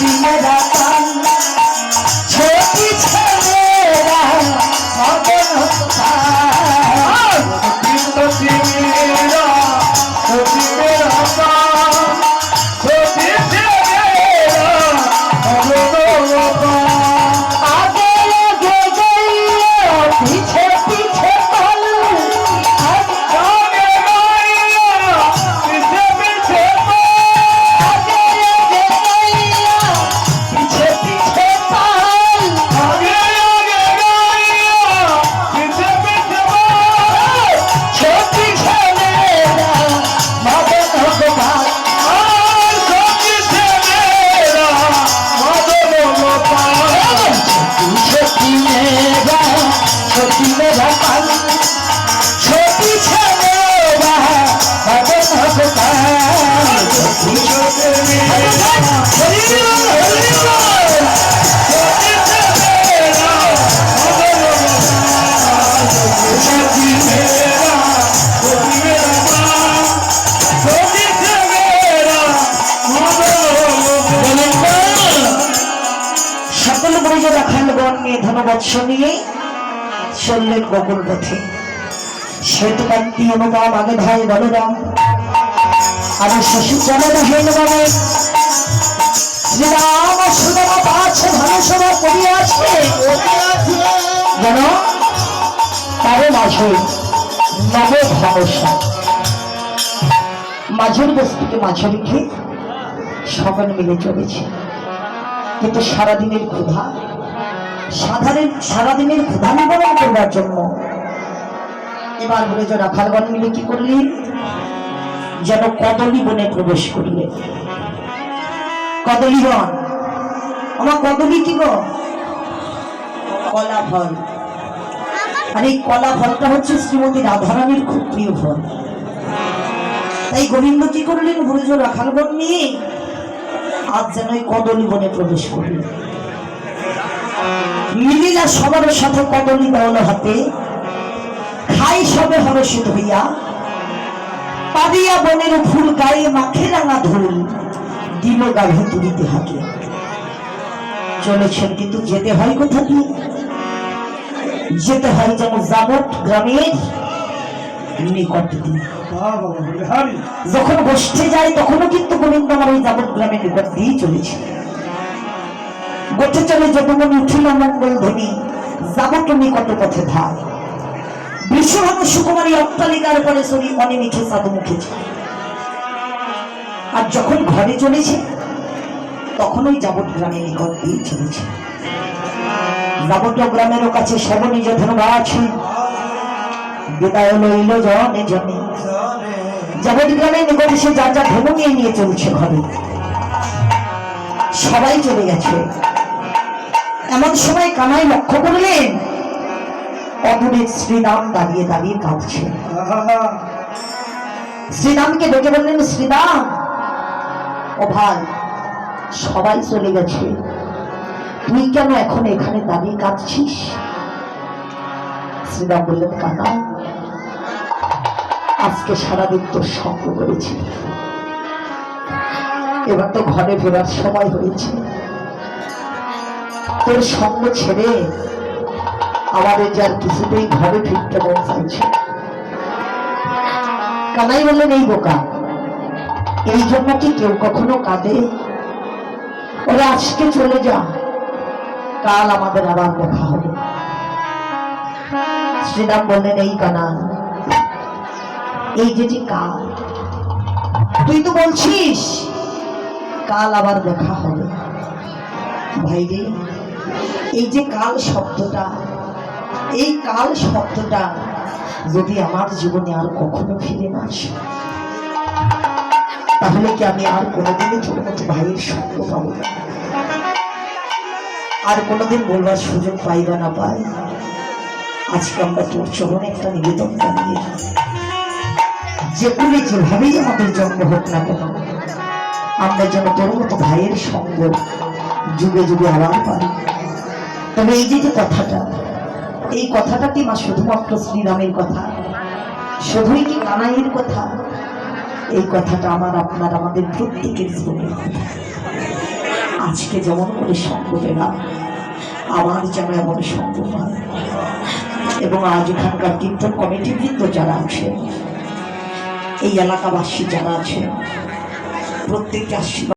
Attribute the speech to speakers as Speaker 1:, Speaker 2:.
Speaker 1: She never Thank you. নিয়ে ধনবৎস নিয়ে চললেন গোকুল পথে। শ্বেতকান্তি অনুপম আগে ভাই বলরাম। আমার শ্বশুর চলেন হেন ভরসা মাঝের বস্তুকে মাঝে রেখে সকল মিলে চলেছে। কিন্তু সারাদিনের ক্ষুধা সাধারণ সারাদিনের করবার জন্য। এবার বলে যে মিলে কি করলেন যেন কদলি বনে প্রবেশ করলেন কদলি বন। আমার কদলি কি গো? কলা ফল আর এই কলা ফলটা হচ্ছে শ্রীমতী রাধারানীর খুব প্রিয় ফল। তাই গোবিন্দ কি করলেন যে রাখালগণ নিয়ে আজ যেন এই কদলী বনে প্রবেশ করল। মিলিলা সবার সাথে কদলি দল হাতে। খাই সবে হরষিত হইয়া। পাদিয়া বনের ফুল গায়ে মাখে রাঙা ধুল। দিল গাভে তুলিতে হাতে চলেছেন কিন্তু যেতে হয় কোথা দিয়ে যেতে হয় যেন যাবত গ্রামের নিকট দিয়ে। যখন গোষ্ঠে যায় তখনও কিন্তু গোবিন্দ আমার ওই যাবত গ্রামের নিকট দিয়েই চলেছে। গোঠে চলে যতমন উঠিল মঙ্গল ধ্বনি যাবত নিকট পথে ধার। বিশ্বভাগ সুকুমারী অট্টালিকার পরে সরি অনিমিখে সাধু মুখে আর যখন ঘরে চলেছে তখন ওই যাবত গ্রামের নিকট দিয়েই চলেছে। যাবত গ্রামেরও কাছে সর্বনিজ ধর্ম আছে। বিদায় লইল জনে জনে। যাবতীয় গ্রামের নিকটে সে যার যা ধর্ম নিয়ে নিয়ে চলছে ঘরে। সবাই চলে গেছে। এমন সময় কানাই লক্ষ্য করলেন, অদূরে শ্রীরাম দাঁড়িয়ে দাঁড়িয়ে কাঁদছে। শ্রীরামকে ডেকে বললেন, শ্রীরাম, ও ভাই, সবাই চলে গেছে। তুই কেন এখন এখানে দাঁড়িয়ে কাঁদছিস? শ্রীরাম বললেন কানা আজকে সারাদিন তোর সঙ্গ করেছি। এবার তো ঘরে ফেরার সময় হয়েছে। তোর সঙ্গ ছেড়ে আমাদের যার কিছুতেই ঘরে ফিরতে মন চাইছে কানাই বললেন, এই বোকা, এই জন্য কি কেউ কখনো কাঁদে? ওরা, আজকে চলে যা, কাল আমাদের আবার দেখা হবে। শ্রীরাম বললেন, এই কানান এই যে যে কাল, তুই তো বলছিস কাল আবার দেখা হবে। ভাই এই যে কাল শব্দটা, এই কাল শব্দটা যদি আমার জীবনে আর কখনো ফিরে না আসে, তাহলে কি আমি আর কোনোদিনই মতো ভাইয়ের সঙ্গ পাবো না? আর কোনোদিন বলবার সুযোগ পাই বা না পাই? আজকে আমরা তোর চরণে একটা নিবেদন জানিয়ে যে করে যেভাবেই আমাদের জন্ম হোক না কেন, আমরা যেন তোর মতো ভাইয়ের সঙ্গ যুগে যুগে আবার পাই। তবে এই যে কথাটা, এই কথাটা কি মা শুধুমাত্র শ্রীরামের কথা। শুধুই কি কানাইয়ের কথা? এই কথাটা আমার আপনার আমাদের প্রত্যেকের জীবনে আজকে যেমন করে সম্ভব না আমার যেন এমন সম্ভব পায় এবং আজ এখানকার কিন্তু কমিটি কিন্তু যারা আছে, এই এলাকাবাসী যারা আছে প্রত্যেকটা আশীর্বাদ